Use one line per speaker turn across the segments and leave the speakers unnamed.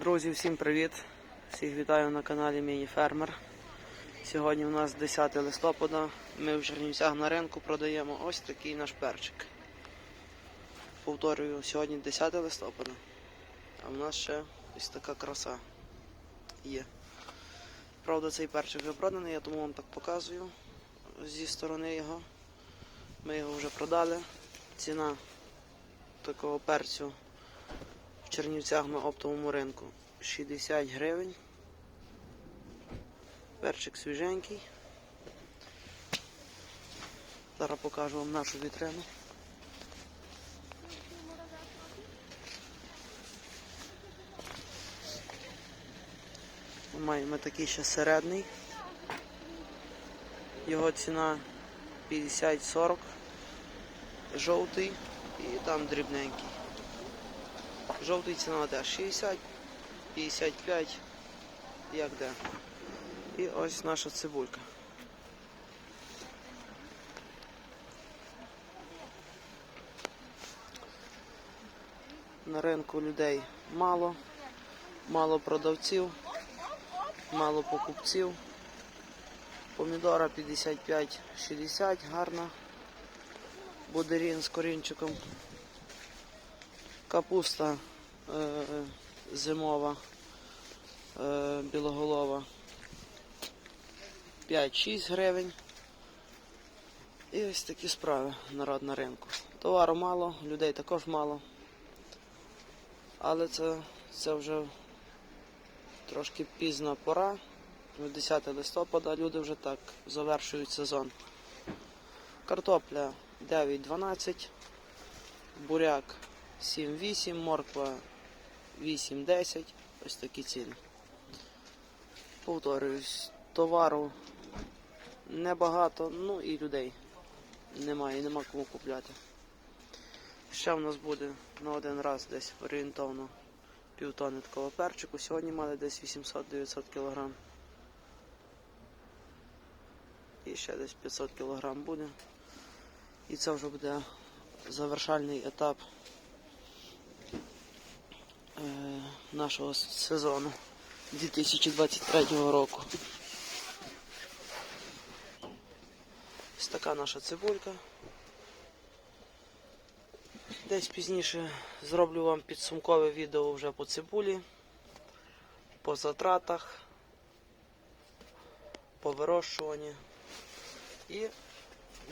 Друзі, всім привіт! Всіх вітаю на каналі Міні Фермер. Сьогодні у нас 10 листопада. Ми в Чернівцях на ринку продаємо ось такий наш перчик. Повторюю, сьогодні 10 листопада. А в нас ще ось така краса є. Правда, цей перчик вже проданий, я тому вам так показую зі сторони його. Ми його вже продали. Ціна такого перцю Чернівцях на оптовому ринку 60 гривень. Перчик свіженький. Зараз покажу вам нашу вітрину. Маємо такий ще середний. Його ціна 50-40. Жовтий і там дрібненький. Жовтий ціна де 60, 55, як де. І ось наша цибулька. На ринку людей мало, мало продавців, мало покупців. Помідора 55-60, гарна. Бодерін з корінчиком. Капуста зимова, е, білоголова 5-6 гривень. І ось такі справи народ на ринку. Товару мало, людей також мало. Але це, це вже трошки пізна пора. 10 листопада люди вже так завершують сезон. Картопля 9-12, буряк 7-8, морква 8-10. Ось такі ціни. Повторююсь, товару небагато, ну і людей немає, нема кому купляти. Ще в нас буде на один раз десь орієнтовно півтони такого перчику. Сьогодні мали десь 800-900 кг. І ще десь 500 кг буде. І це вже буде завершальний етап нашого сезону 2023 року. Ось така наша цибулька. Десь пізніше зроблю вам підсумкове відео вже по цибулі, по затратах, по вирощуванні. І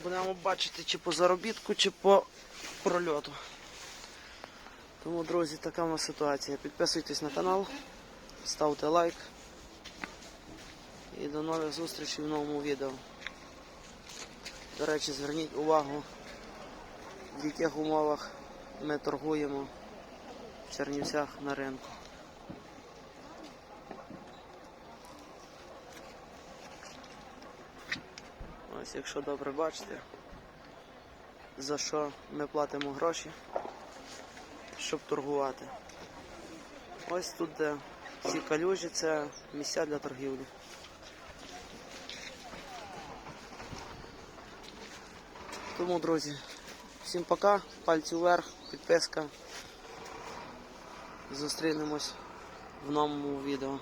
будемо бачити чи по заробітку, чи по прольоту. Тому, друзі, така в нас ситуація. Підписуйтесь на канал, ставте лайк. І до нових зустрічей в новому відео. До речі, зверніть увагу, в яких умовах ми торгуємо в Чернівцях на ринку. Ось якщо добре бачите, за що ми платимо гроші, щоб торгувати. Ось тут, де ці калюжі, це місця для торгівлі. Тому, друзі, всім пока, пальці вверх, підписка. Зустрінемось в новому відео.